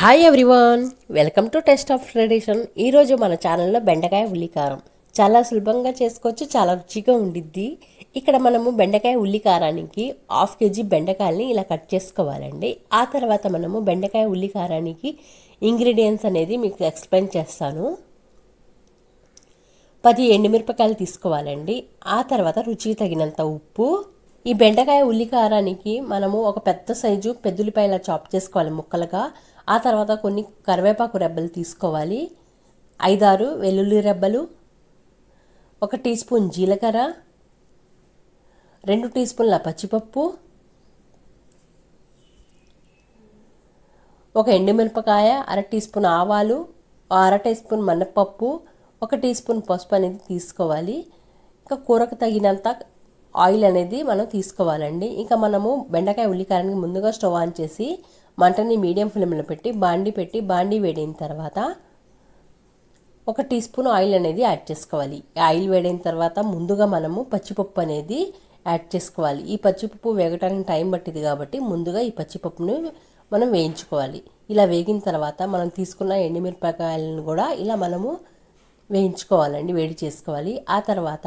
Hi everyone welcome to taste of tradition ఈరోజు మన ఛానల్లో బెండకాయ ఉల్లికారం. చాలా సులభంగా చేసుకోవచ్చు చాలా రుచిగా ఉండిద్ది. ఇక్కడ మనము బెండకాయ ఉల్లికారానికి హాఫ్ కేజీ బెండకాయలని ఇలా కట్ చేసుకోవాలండి. ఆ తర్వాత మనము బెండకాయ ఉల్లికారానికి ఇంగ్రీడియంట్స్ అనేది మీకు ఎక్స్ప్లెయిన్ చేస్తాను. పది ఎండుమిరపకాయలు తీసుకోవాలండి. ఆ తర్వాత రుచికి తగినంత ఉప్పు ఈ బెండకాయ ఉల్లికారానికి మనము ఒక పెద్ద సైజు పెద్దులిపాయల చాప్ చేసుకోవాలి ముక్కలుగా. ఆ తర్వాత కొన్ని కరివేపాకు రెబ్బలు తీసుకోవాలి. ఐదారు వెల్లుల్లి రెబ్బలు ఒక టీ స్పూన్ జీలకర్ర రెండు టీ స్పూన్ల పచ్చిపప్పు ఒక ఎండుమిరపకాయ అర టీ స్పూన్ ఆవాలు అర టీ స్పూన్ మినపప్పు ఒక టీ స్పూన్ పసుపు అనేది తీసుకోవాలి. ఇంకా కూరకు తగినంత ఆయిల్ అనేది మనం తీసుకోవాలండి. ఇంకా మనము బెండకాయ ఉల్లికారానికి ముందుగా స్టవ్ ఆన్ చేసి మంటని మీడియం ఫ్లేమ్లో పెట్టి బాండి పెట్టి బాండి వేడిన తర్వాత ఒక టీ స్పూన్ ఆయిల్ అనేది యాడ్ చేసుకోవాలి. ఆయిల్ వేడిన తర్వాత ముందుగా మనము పచ్చిపప్పు అనేది యాడ్ చేసుకోవాలి. ఈ పచ్చిపప్పు వేగటానికి టైం పట్టింది కాబట్టి ముందుగా ఈ పచ్చిపప్పును మనం వేయించుకోవాలి. ఇలా వేగిన తర్వాత మనం తీసుకున్న ఎండుమిరపకాయలను కూడా ఇలా మనము వేయించుకోవాలండి వేడి చేసుకోవాలి. ఆ తర్వాత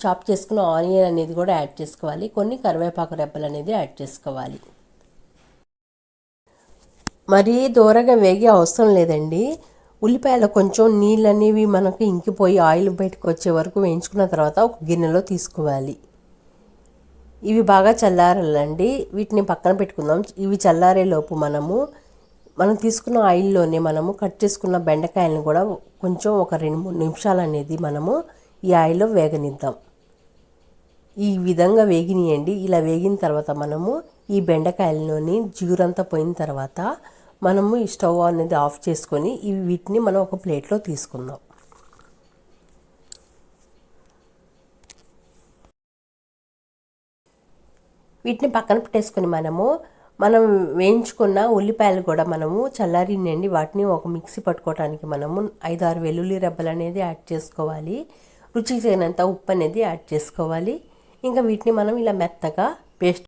చాప్ చేసుకున్న ఆనియన్ అనేది కూడా యాడ్ చేసుకోవాలి. కొన్ని కరివేపాకు రెబ్బలు అనేది యాడ్ చేసుకోవాలి. మరీ దూరగా వేగే అవసరం లేదండి. ఉల్లిపాయలు కొంచెం నీళ్ళు అనేవి మనకు ఇంకిపోయి ఆయిల్ బయటకు వచ్చే వరకు వేయించుకున్న తర్వాత ఒక గిన్నెలో తీసుకోవాలి. ఇవి బాగా చల్లారాలండి. వీటిని పక్కన పెట్టుకుందాం. ఇవి చల్లారే లోపు మనము మనం తీసుకున్న ఆయిల్లోనే మనము కట్ చేసుకున్న బెండకాయలను కూడా కొంచెం ఒక రెండు మూడు నిమిషాలు అనేది మనము ఈ ఆయిల్లో వేగనిద్దాం. ఈ విధంగా వేగినియండి. ఇలా వేగిన తర్వాత మనము ఈ బెండకాయలలోని జిగురంతా పోయిన తర్వాత మనము ఈ స్టవ్ అనేది ఆఫ్ చేసుకొని ఇవి వీటిని మనం ఒక ప్లేట్లో తీసుకుందాం. వీటిని పక్కన పెట్టేసుకొని మనము మనం వేయించుకున్న ఉల్లిపాయలు కూడా మనము చల్లారినండి వాటిని ఒక మిక్సీ పట్టుకోవడానికి మనము ఐదు ఆరు వెల్లుల్లి రెబ్బలు అనేది యాడ్ చేసుకోవాలి. రుచికి తగినంత ఉప్పు అనేది యాడ్ చేసుకోవాలి. ఇంకా వీటిని మనం ఇలా మెత్తగా పేస్ట్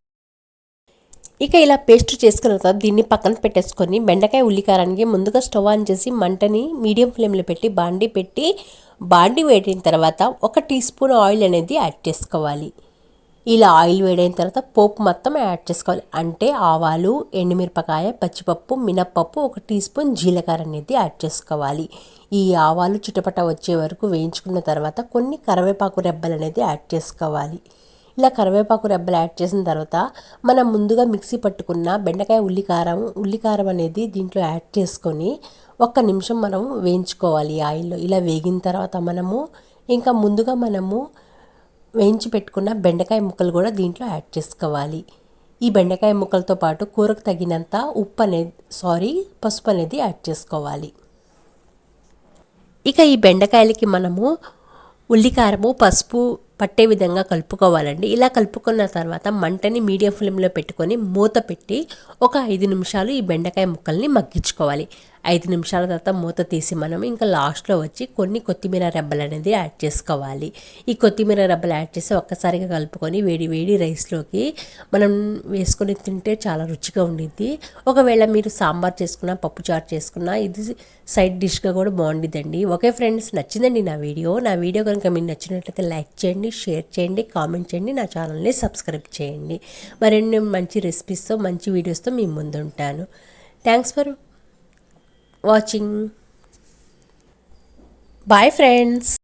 ఇక ఇలా పేస్ట్ చేసుకున్న తర్వాత దీన్ని పక్కన పెట్టేసుకొని బెండకాయ ఉల్లికారానికి ముందుగా స్టవ్ ఆన్ చేసి మంటని మీడియం ఫ్లేమ్లో పెట్టి బాండి పెట్టి బాండి వేడిన తర్వాత ఒక టీ స్పూన్ ఆయిల్ అనేది యాడ్ చేసుకోవాలి. ఇలా ఆయిల్ వేడైన తర్వాత పోపు మొత్తం యాడ్ చేసుకోవాలి. అంటే ఆవాలు ఎండుమిరపకాయ పచ్చిపప్పు మినప్పప్పు ఒక టీ స్పూన్ జీలకర్ర అనేది యాడ్ చేసుకోవాలి. ఈ ఆవాలు చుట్టపట్ట వచ్చే వరకు వేయించుకున్న తర్వాత కొన్ని కరివేపాకు రెబ్బలు అనేది యాడ్ చేసుకోవాలి. ఇలా కరివేపాకు రెబ్బలు యాడ్ చేసిన తర్వాత మనం ముందుగా మిక్సీ పట్టుకున్న బెండకాయ ఉల్లికారం ఉల్లికారం అనేది దీంట్లో యాడ్ చేసుకొని ఒక్క నిమిషం మనం వేయించుకోవాలి ఆయిల్లో. ఇలా వేగిన తర్వాత మనము ఇంకా ముందుగా మనము వేయించి పెట్టుకున్న బెండకాయ ముక్కలు కూడా దీంట్లో యాడ్ చేసుకోవాలి. ఈ బెండకాయ ముక్కలతో పాటు కూరకు తగినంత ఉప్పు అనేది సారీ పసుపు అనేది యాడ్ చేసుకోవాలి. ఇక ఈ బెండకాయలకి మనము ఉల్లికారము పసుపు పట్టే విధంగా కలుపుకోవాలండి. ఇలా కలుపుకున్న తర్వాత మంటని మీడియం ఫ్లేమ్లో పెట్టుకొని మూత పెట్టి ఒక ఐదు నిమిషాలు ఈ బెండకాయ ముక్కల్ని మగ్గించుకోవాలి. ఐదు నిమిషాల తర్వాత మూత తీసి మనం ఇంకా లాస్ట్లో వచ్చి కొన్ని కొత్తిమీర రెబ్బలు అనేది యాడ్ చేసుకోవాలి. ఈ కొత్తిమీర రెబ్బలు యాడ్ చేసి ఒక్కసారిగా కలుపుకొని వేడి వేడి రైస్లోకి మనం వేసుకొని తింటే చాలా రుచిగా ఉండిద్ది. ఒకవేళ మీరు సాంబార్ చేసుకున్న పప్పు చారు చేసుకున్న ఇది సైడ్ డిష్గా కూడా బాగుండిద్దండి. ఓకే ఫ్రెండ్స్ నచ్చిందండి నా వీడియో. నా వీడియో కనుక మీకు నచ్చినట్లయితే లైక్ చేయండి చేయండి షేర్ చేయండి కామెంట్ చేయండి నా ఛానల్ని సబ్స్క్రైబ్ చేయండి. మరిన్ని మంచి రెసిపీస్తో మంచి వీడియోస్తో మీ ముందుంటాను. Thanks for watching bye friends